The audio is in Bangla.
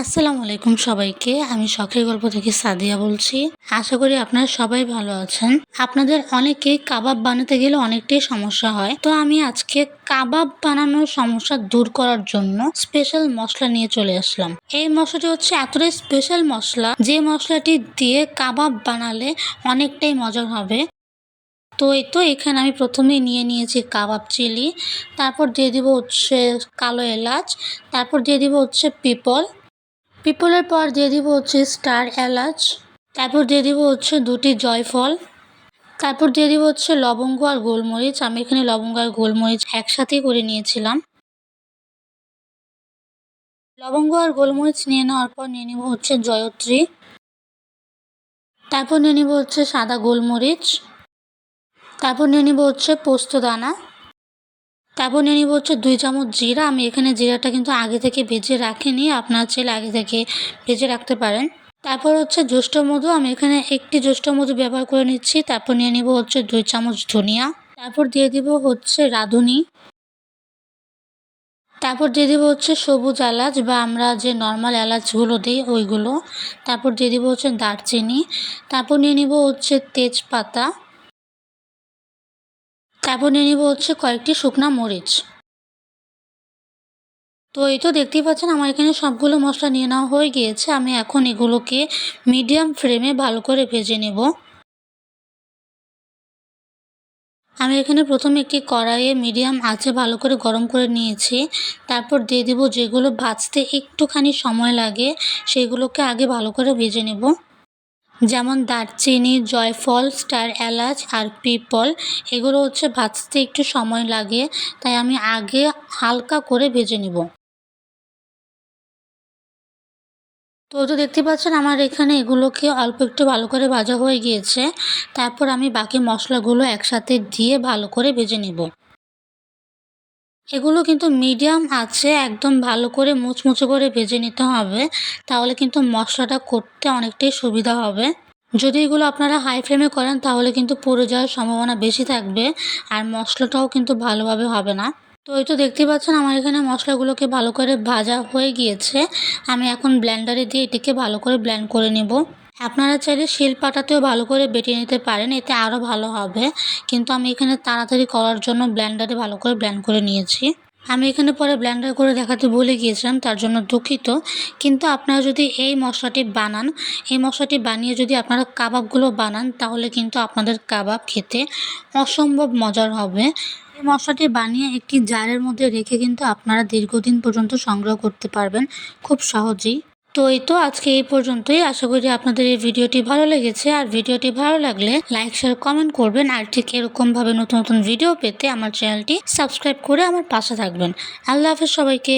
আসসালামু আলাইকুম সবাইকে। আমি শখের গল্প থেকে সাদিয়া বলছি। আশা করি আপনারা সবাই ভালো আছেন। আপনাদের অনেকেই কাবাব বানাতে গেলে অনেকটাই সমস্যা হয়। তো আমি আজকে কাবাব বানানোর সমস্যা দূর করার জন্য স্পেশাল মশলা নিয়ে চলে আসলাম। এই মশলাটি হচ্ছে এতটাই স্পেশাল মশলা, যে মশলাটি দিয়ে কাবাব বানালে অনেকটাই মজার হবে। তো এই তো এখানে আমি প্রথমেই নিয়ে নিয়েছি কাবাব চিলি, তারপর দিয়ে দিব হচ্ছে কালো এলাচ, তারপর দিয়ে দিব হচ্ছে পিপল পিপলের পর দিয়ে দিব হচ্ছে স্টার এলাচ, তারপর দিয়ে দিব হচ্ছে দুটি জয়ফল, তারপর দিয়ে দিব হচ্ছে লবঙ্গ আর গোলমরিচ। আমি এখানে লবঙ্গ আর গোলমরিচ একসাথেই করে নিয়েছিলাম। লবঙ্গ আর গোলমরিচ নিয়ে নেওয়ার পর নিয়ে নিব হচ্ছে জয়ত্রী, তারপর নিয়ে নিব হচ্ছে সাদা গোলমরিচ, তারপর নিয়ে নিব হচ্ছে পোস্ত দানা তারপর নিয়ে নিব হচ্ছে দুই চামচ জিরা। আমি এখানে জিরাটা কিন্তু আগে থেকে ভেজে রাখিনি। আপনার চাইলে আগে থেকে ভেজে রাখতে পারেন। তারপর হচ্ছে জ্যৈষ্ঠ মধু। আমি এখানে একটি জ্যৈষ্ঠ মধু ব্যবহার করে নিচ্ছি। তারপর নিয়ে নিব হচ্ছে দুই চামচ ধনিয়া। তারপর দিয়ে দিব হচ্ছে রাঁধুনি। তারপর দিয়ে দিব হচ্ছে সবুজ এলাচ বা আমরা যে নর্মাল এলাচগুলো দিই, ওইগুলো। তারপর দিয়ে দিব হচ্ছে দারচিনি। তারপর নিয়ে নিব হচ্ছে তেজপাতা। তারপর নিয়ে নিব হচ্ছে কয়েকটি শুকনা মরিচ। তো এই তো দেখতেই পাচ্ছেন, আমার এখানে সবগুলো মশলা নিয়ে নেওয়া হয়ে গিয়েছে। আমি এখন এগুলোকে মিডিয়াম ফ্লেমে ভালো করে ভেজে নেব। আমি এখানে প্রথমে একটি কড়াইয়ে মিডিয়াম আঁচে ভালো করে গরম করে নিয়েছি। তারপর দিয়ে দিব যেগুলো ভাজতে একটুখানি সময় লাগে, সেগুলোকে আগে ভালো করে ভেজে নেব। যেমন দারচিনি, জয়ফল, স্টার এলাচ আর পিপল, এগুলো হচ্ছে ভাজতে একটু সময় লাগে, তাই আমি আগে হালকা করে ভেজে নিব। তো তো দেখতে পাচ্ছেন আমার এখানে এগুলোকে অল্প একটু ভালো করে ভাজা হয়ে গিয়েছে, তারপর আমি বাকি মশলাগুলো একসাথে দিয়ে ভালো করে ভেজে নিব। এগুলো কিন্তু মিডিয়াম আছে, একদম ভালো করে মুচমুচে করে ভেজে নিতে হবে। তাহলে কিন্তু মশলাটা করতে অনেকটাই সুবিধা হবে। যদি এগুলো আপনারা হাই ফ্লেমে করেন, তাহলে কিন্তু পুড়ে যাওয়ার সম্ভাবনা বেশি থাকবে আর মশলাটাও কিন্তু ভালোভাবে হবে না। তো এই তো দেখতেই পাচ্ছেন, আমার এখানে মশলাগুলোকে ভালো করে ভাজা হয়ে গিয়েছে। আমি এখন ব্ল্যান্ডারে দিয়ে এটিকে ভালো করে ব্ল্যান্ড করে নেব। আপনারা চাইলে শিল পাটাতেও ভালো করে বেটে নিতে পারেন, এতে আরও ভালো হবে। কিন্তু আমি এখানে তাড়াতাড়ি করার জন্য ব্ল্যান্ডারে ভালো করে ব্ল্যান্ড করে নিয়েছি। আমি এখানে পরে ব্ল্যান্ডার করে দেখাতে ভুলে গিয়েছিলাম, তার জন্য দুঃখিত। কিন্তু আপনারা যদি এই মশলাটি বানান, এই মশলাটি বানিয়ে যদি আপনারা কাবাবগুলো বানান, তাহলে কিন্তু আপনাদের কাবাব খেতে অসম্ভব মজার হবে। এই মশলাটি বানিয়ে একটি জারের মধ্যে রেখে কিন্তু আপনারা দীর্ঘদিন পর্যন্ত সংগ্রহ করতে পারবেন, খুব সহজেই। তো এই তো আজকে এই পর্যন্তই। আশা করি আপনাদের এই ভিডিওটি ভালো লেগেছে। আর ভিডিওটি ভালো লাগলে লাইক, শেয়ার, কমেন্ট করবেন। আর ঠিক এরকমভাবে নতুন নতুন ভিডিও পেতে আমার চ্যানেলটি সাবস্ক্রাইব করে আমার পাশে থাকবেন। আল্লাহ হাফেজ সবাইকে।